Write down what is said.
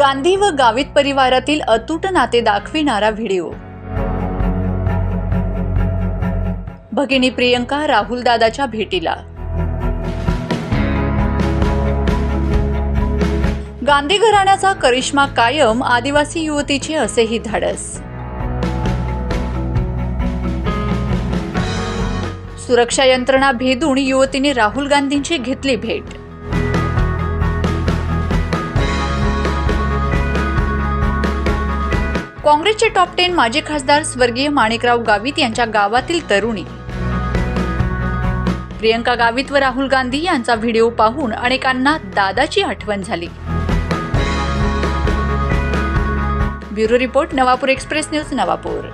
गांधी व गावित परिवारातील अतूट नाते दाखविणारा व्हिडिओ. भगिनी प्रियंका राहुल दादाच्या भेटीला. गांधी घराण्याचा करिश्मा कायम आदिवासी युवतीचे असेही धाडस. सुरक्षा यंत्रणा भेदून युवतीने राहुल गांधींची घेतली भेट. काँग्रेसचे टॉप टेन माजी खासदार स्वर्गीय माणिकराव गावित यांच्या गावातील तरुणी. प्रियंका गावित व राहुल गांधी यांचा व्हिडिओ पाहून अनेकांना दादाची आठवण झाली. Bureau report Navapur express news Navapur.